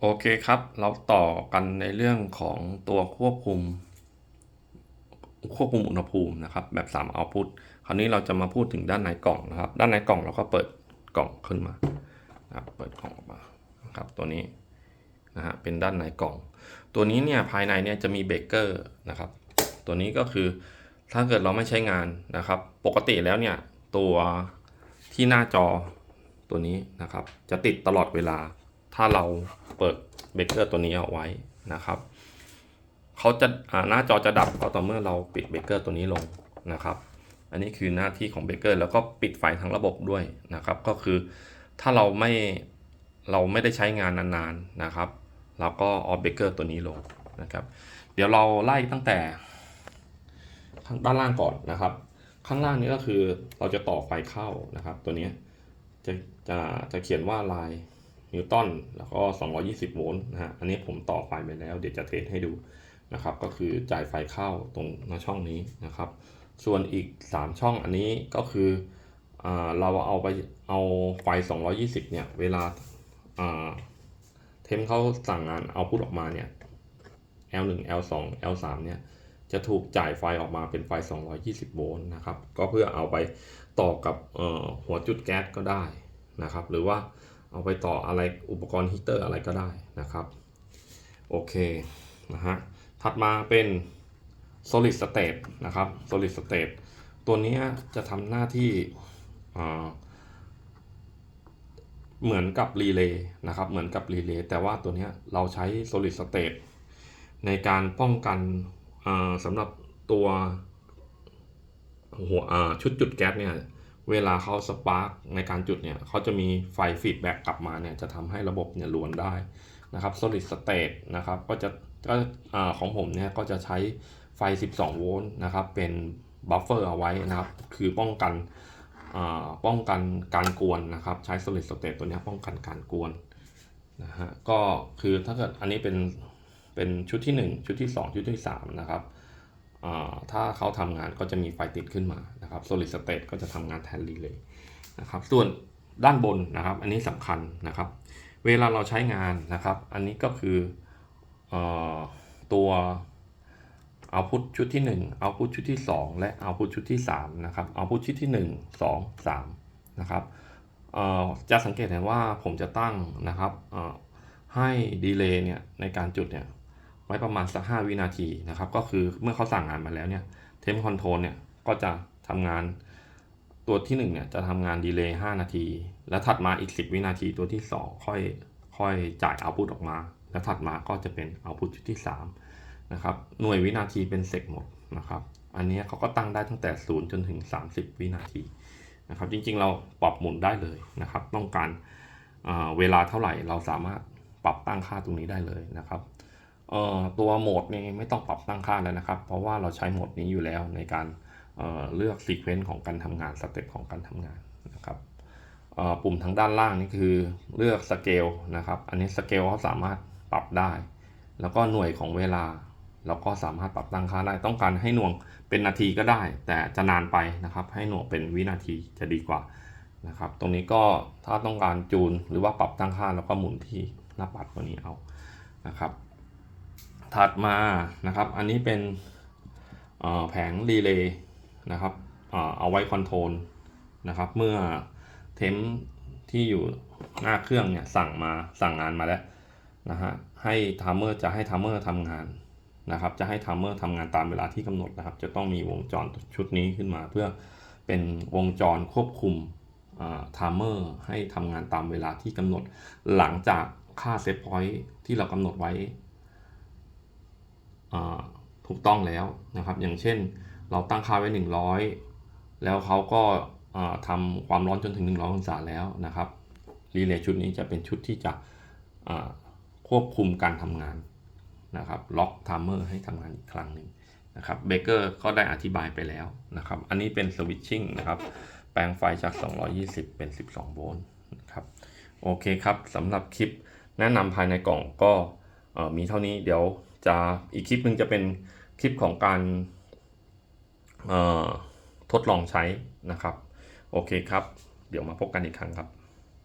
โอเคครับ เราต่อกันในเรื่องของตัวควบคุม ควบคุมอุณหภูมินะครับ แบบ 3 output คราวนี้เราจะมาพูดถึงด้านในกล่องนะครับ ด้านในกล่องเราก็เปิดกล่องขึ้นมานะครับเปิดกล่องออกมาครับตัวนี้นะฮะเป็นด้านในกล่อง ตัวนี้เนี่ยภายในเนี่ยจะมีเบเกอร์นะครับ ตัวนี้ก็คือถ้าเกิดเราไม่ใช้งานนะครับ ปกติแล้วเนี่ยตัวที่หน้าจอตัวนี้นะครับ จะติดตลอดเวลา ถ้าเราเปิดเบเกอร์ตัวนี้เอาไว้นะครับเขาจะาหน้าจอจะดับก็ต่อเมื่อเราปิดเบเกอร์ตัวนี้ลงนะครับ อันนี้คือหน้าที่ของเบเกอร์แล้วก็ปิดไฟทั้งระบบด้วยนะครับ ก็คือถ้าเราไม่เราไม่ได้ใช้งานนานๆนะครับเราก็ออฟเบเกอร์ตัวนี้ลงนะครับ เดี๋ยวเราไล่ตั้งแต่ข้างด้านล่างก่อนนะครับ ข้างล่างนี้ก็คือเราจะต่อไฟเข้านะครับ ตัวนี้จะจะจะเขียนว่าลาย นิวตันแล้วก็ 220 โวลต์นะฮะ อันนี้ผมต่อไฟไปแล้ว เดี๋ยวจะเทสให้ดูนะครับ ก็คือจ่ายไฟเข้าตรงหน้าช่องนี้นะครับ ส่วนอีก 3 ช่องอันนี้ก็คืออเราเอาไปเอาไฟ 220 เนี่ย เวลาเทมเขาสั่งงานเอาพุทออกมาเนี่ย L1 L2 L3 เนี่ยจะถูกจ่ายไฟออกมาเป็นไฟ 220 โวลต์นะครับ ก็เพื่อเอาไปต่อกับหัวจุดแก๊สก็ได้นะครับ หรือว่า เอาไปต่ออะไรอุปกรณ์ฮีเตอร์อะไรก็ได้นะครับ โอเคนะฮะถัดมาเป็น solid state นะครับ solid state ตัวนี้จะทำหน้าที่เหมือนกับรีเลย์นะครับ เหมือนกับรีเลย์แต่ว่าตัวนี้เราใช้ solid state ในการป้องกันสำหรับตัวหัวชุดจุดแก๊สเนี่ย เวลาเขาสปาร์กในการจุดเนี่ยเขาจะมีไฟฟีดแบ็กกลับมาเนี่ยจะทำให้ระบบเนี่ยล้วนได้นะครับ solid state นะครับก็จะก็ของผมเนี่ยก็จะใช้ไฟ 12 โวลต์นะครับเป็นบัฟเฟอร์เอาไว้นะครับ คือป้องกันอ่าป้องกันการกวนนะครับ ใช้ solid state ตัวนี้ป้องกันการกวนนะฮะก็คือถ้าเกิดอันนี้เป็นเป็นชุดที่ 1 ชุดที่ 2 ชุดที่3นะครับ ถ้าเขาทำงานก็จะมีไฟติดขึ้นมานะครับ solid state ก็จะทำงานแทนรีเลย์นะครับ ส่วนด้านบนนะครับ อันนี้สำคัญนะครับ เวลาเราใช้งานนะครับ อันนี้ก็คืออตัวเอาพุทชุดที่1เอาพุทชุดที่ 2 และเอาพุทชุดที่3นะครับเอาพุทชุดที่ 1 2 3นะครับจะสังเกตเห็นว่าผมจะตั้งนะครับให้ดีเลย์เนี่ยในการจุดเนี่ย ไว้ประมาณสัก5วินาทีนะครับ ก็คือเมื่อเขาสั่งงานมาแล้วเนี่ยเทมคอนโทรลเนี่ยก็จะทำงานตัวที่1เนี่ยจะทำงานดีเลย์5นาที แล้วถัดมาอีก 10 วินาทีตัวที่ 2 ค่อยค่อยจ่ายเอาพุตออกมา แล้วถัดมาก็จะเป็นเอาพุตชุดที่3นะครับหน่วยวินาทีเป็นเซกหมดนะครับ อันนี้เขาก็ตั้งได้ตั้งแต่ 0 จนถึง 30 วินาทีนะครับ จริงๆเราปรับหมุนได้เลยนะครับ ต้องการอ่าเวลาเท่าไหร่เราสามารถปรับตั้งค่าตรงนี้ได้เลยนะครับ เอ่อตัวโหมดนี้ไม่ต้องปรับตั้งค่าแล้วนะครับ เพราะว่าเราใช้โหมดนี้อยู่แล้วในการเเลือกซีเควนต์ของการทำงานสเต็ปของการทำงานนะครับปุ่มทางด้านล่างนี่คือเลือกสเกลนะครับ อันนี้สเกลเขาสามารถปรับได้ แล้วก็หน่วยของเวลา เราก็สามารถปรับตั้งค่าได้ ต้องการให้หน่วงเป็นนาทีก็ได้ แต่จะนานไปนะครับ ให้หน่วงเป็นวินาทีจะดีกว่านะครับ ตรงนี้ก็ถ้าต้องการจูนหรือว่าปรับตั้งค่าแล้วก็หมุนที่หน้าปัดตัวนี้เอานะครับ ถัดมานะครับ อันนี้เป็นแผงรีเลย์นะครับเอาไว้คอนโทรลนะครับ เมื่อเทมที่อยู่หน้าเครื่องเนี่ยสั่งมาสั่งงานมาแล้วนะฮะให้ทามเมอร์จะให้ทามเมอร์ทำงานนะครับ จะให้ทามเมอร์ทำงานตามเวลาที่กำหนดนะครับ จะต้องมีวงจรชุดนี้ขึ้นมา เพื่อเป็นวงจรควบคุมทามเมอร์ให้ทำงานตามเวลาที่กำหนดหลังจากค่าเซตพอยท์ที่เรากำหนดไว้ ถูกต้องแล้วนะครับ อย่างเช่นเราตั้งค่าไว้ 100 แล้วเขาก็อ่าทำความร้อนจนถึง 100 องศาแล้วนะครับรีเลย์ชุดนี้จะเป็นชุดที่จะควบคุมการทำงานนะครับล็อกไทม์เมอร์ให้ทำงานอีกครั้งหนึ่งนะครับเบเกอร์ก็ได้อธิบายไปแล้วนะครับ อันนี้เป็นสวิตชิ่งนะครับ แปลงไฟจาก 220 เป็น 12 โวลต์นะครับโอเคครับสำหรับคลิปแนะนำภายในกล่องก็มีเท่านี้เดี๋ยว จะอีกคลิปหนึ่งจะเป็นคลิปของการทดลองใช้นะครับ โอเคครับ เดี๋ยวมาพบกันอีกครั้งครับ